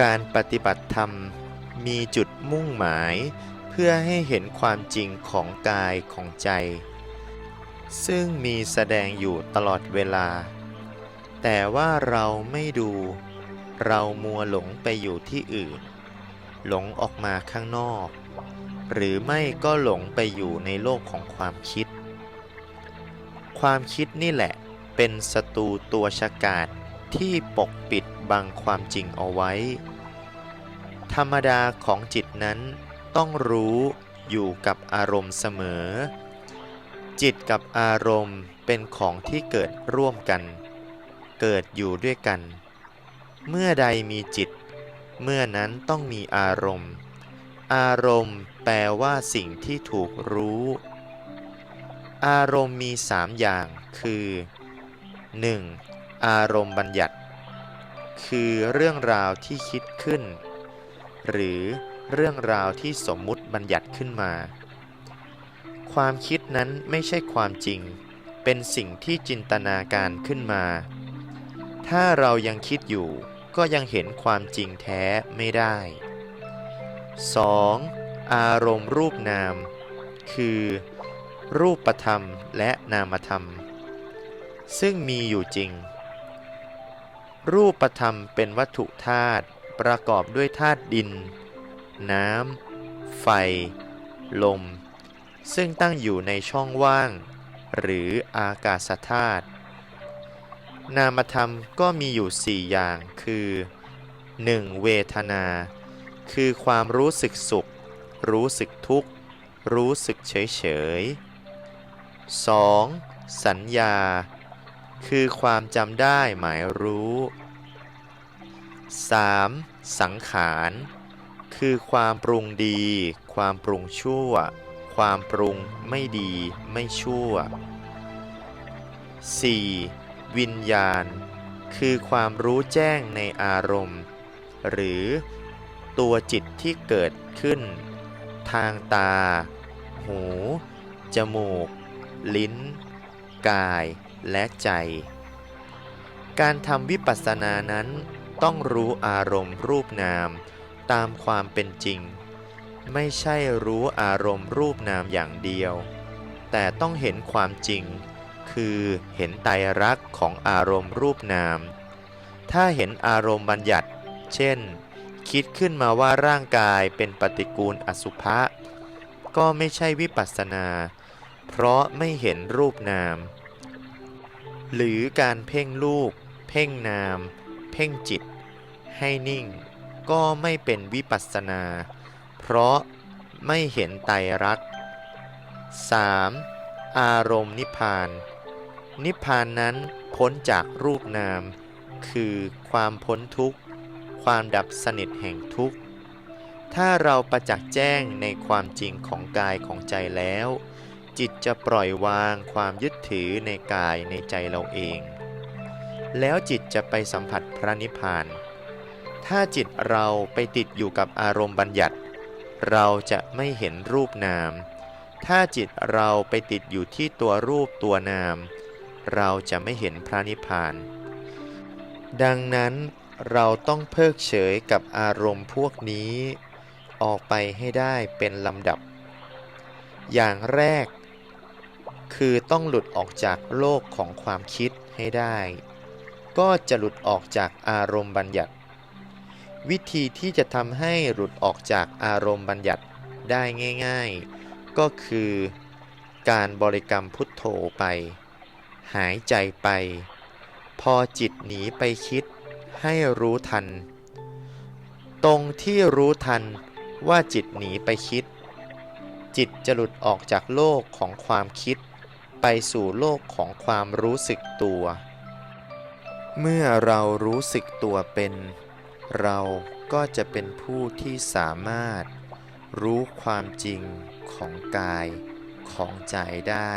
การปฏิบัติธรรมมีจุดมุ่งหมาย เพื่อให้เห็นความจริงของกายของใจ ซึ่งมีแสดงอยู่ตลอดเวลา แต่ว่าเราไม่ดู เรามัวหลงไปอยู่ที่อื่น หลงออกมาข้างนอก หรือไม่ก็หลงไปอยู่ในโลกของความคิด ความคิดนี่แหละเป็นศัตรูตัวฉกาจที่ปกปิด บังความจริงเอาไว้ ธรรมดาของจิตนั้นต้องรู้อยู่กับอารมณ์เสมอ จิตกับอารมณ์เป็นของที่เกิดร่วมกัน เกิดอยู่ด้วยกัน เมื่อใดมีจิต เมื่อนั้นต้องมีอารมณ์ อารมณ์แปลว่าสิ่งที่ถูกรู้ อารมณ์มีสามอย่างคือ 1. อารมณ์บัญญัติ คือเรื่องราวที่คิดขึ้น หรือเรื่องราวที่สมมุติบัญญัติขึ้นมา ความคิดนั้นไม่ใช่ความจริง เป็นสิ่งที่จินตนาการขึ้นมา ถ้าเรายังคิดอยู่ก็ยังเห็นความจริงแท้ไม่ได้ 2. อารมณ์รูปนาม คือ รูปธรรมและนามธรรม ซึ่งมีอยู่จริง รูปธรรมเป็นวัตถุธาตุประกอบด้วยธาตุดิน น้ำ ไฟ ลม ซึ่งตั้งอยู่ในช่องว่าง หรืออากาศธาตุนามธรรมก็มีอยู่สี่อย่างคือ 1. เวทนา คือความรู้สึกสุข รู้สึกทุกข์ รู้สึกเฉยเฉย 2. สัญญา คือความจำได้หมายรู้ 3. สังขาร คือความปรุงดี ความปรุงชั่ว ความปรุงไม่ดีไม่ชั่ว 4. วิญญาณ คือความรู้แจ้งในอารมณ์ หรือตัวจิตที่เกิดขึ้น ทางตา หู จมูก ลิ้น กาย และใจ การทำวิปัสสนานั้นต้องรู้อารมณ์รูปนาม ตามความเป็นจริง ไม่ใช่รู้อารมณ์รูปนามอย่างเดียว แต่ต้องเห็นความจริง คือเห็นไตรลักษณ์ของอารมณ์รูปนาม ถ้าเห็นอารมณ์บัญญัติ เช่น คิดขึ้นมาว่าร่างกายเป็นปฏิกูลอสุภะก็ไม่ใช่วิปัสสนา เพราะไม่เห็นรูปนาม หรือการเพ่งรูป เพ่งนาม เพ่งจิต ให้นิ่ง ก็ไม่เป็นวิปัสสนา เพราะไม่เห็นไตรลักษณ์ 3. อารมณ์นิพพาน นิพพานนั้นพ้นจากรูปนาม คือความพ้นทุกข์ ความดับสนิทแห่งทุกข์ ถ้าเราประจักษ์แจ้งในความจริงของกายของใจแล้ว จิตจะปล่อยวางความยึดถือในกายในใจเราเอง แล้วจิตจะไปสัมผัสพระนิพพาน ถ้าจิตเราไปติดอยู่กับอารมณ์บัญญัติ เราจะไม่เห็นรูปนาม ถ้าจิตเราไปติดอยู่ที่ตัวรูปตัวนาม เราจะไม่เห็นพระนิพพาน ดังนั้นเราต้องเพิกเฉยกับอารมณ์พวกนี้ ออกไปให้ได้เป็นลำดับอย่างแรก คือต้องหลุดออกจากโลกของความคิดให้ได้ ก็จะหลุดออกจากอารมณ์บัญญัติ วิธีที่จะทำให้หลุดออกจากอารมณ์บัญญัติได้ง่าย ๆ ก็คือการบริกรรมพุทโธไป หายใจไป พอจิตหนีไปคิดให้รู้ทัน ตรงที่รู้ทันว่าจิตหนีไปคิด จิตจะหลุดออกจากโลกของความคิด ไปสู่โลกของความรู้สึกตัว เมื่อเรารู้สึกตัวเป็น เราก็จะเป็นผู้ที่สามารถ รู้ความจริงของกายของใจได้